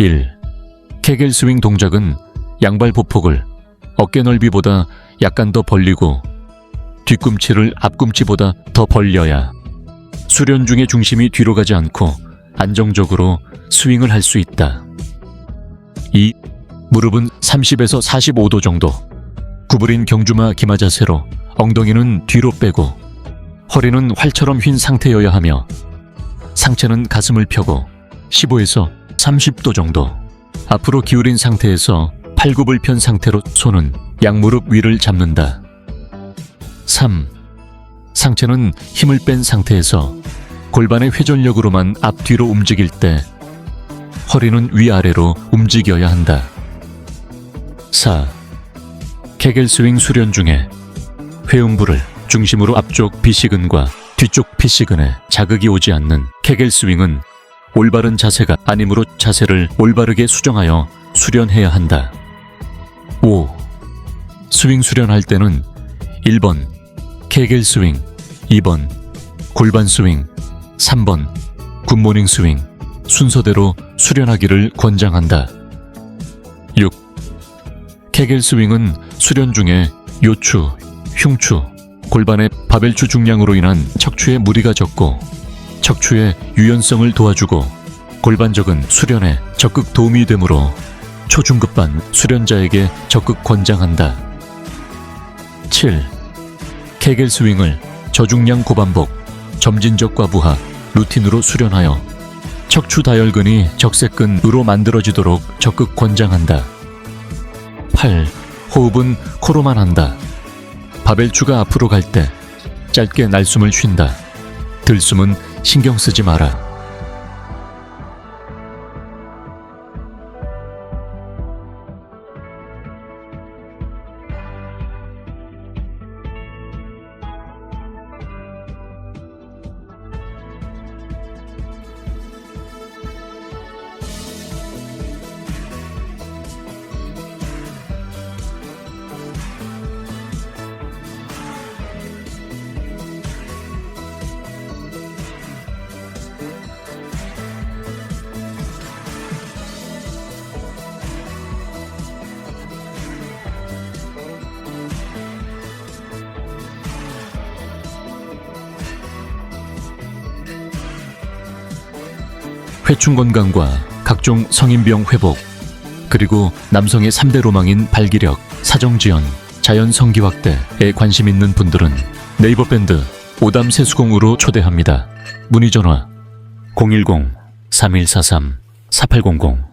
1. 케겔 스윙 동작은 양발 보폭을 어깨 넓이보다 약간 더 벌리고 뒤꿈치를 앞꿈치보다 더 벌려야 수련 중의 중심이 뒤로 가지 않고 안정적으로 스윙을 할 수 있다. 2. 무릎은 30에서 45도 정도. 구부린 경주마 기마 자세로 엉덩이는 뒤로 빼고 허리는 활처럼 휜 상태여야 하며 상체는 가슴을 펴고 15에서 30도 정도. 앞으로 기울인 상태에서 팔굽을 편 상태로 손은 양무릎 위를 잡는다. 3. 상체는 힘을 뺀 상태에서 골반의 회전력으로만 앞뒤로 움직일 때 허리는 위아래로 움직여야 한다. 4. 케겔 스윙 수련 중에 회음부를 중심으로 앞쪽 비시근과 뒤쪽 피시근에 자극이 오지 않는 케겔 스윙은 올바른 자세가 아니므로 자세를 올바르게 수정하여 수련해야 한다. 5. 스윙 수련할 때는 1번 케겔 스윙, 2번 골반 스윙, 3번 굿모닝 스윙 순서대로 수련하기를 권장한다. 6. 케겔 스윙은 수련 중에 요추, 흉추, 골반의 바벨추 중량으로 인한 척추에 무리가 적고 척추의 유연성을 도와주고 골반적은 수련에 적극 도움이 되므로 초중급반 수련자에게 적극 권장한다. 7. 케겔 스윙을 저중량 고반복, 점진적 과부하, 루틴으로 수련하여 척추 다혈근이 적색근으로 만들어지도록 적극 권장한다. 8. 호흡은 코로만 한다. 바벨추가 앞으로 갈 때 짧게 날숨을 쉰다. 들숨은 신경 쓰지 마라. 회충 건강과 각종 성인병 회복, 그리고 남성의 3대 로망인 발기력, 사정지연, 자연 성기 확대에 관심 있는 분들은 네이버 밴드 오담 세수공으로 초대합니다. 문의 전화 010-3143-4800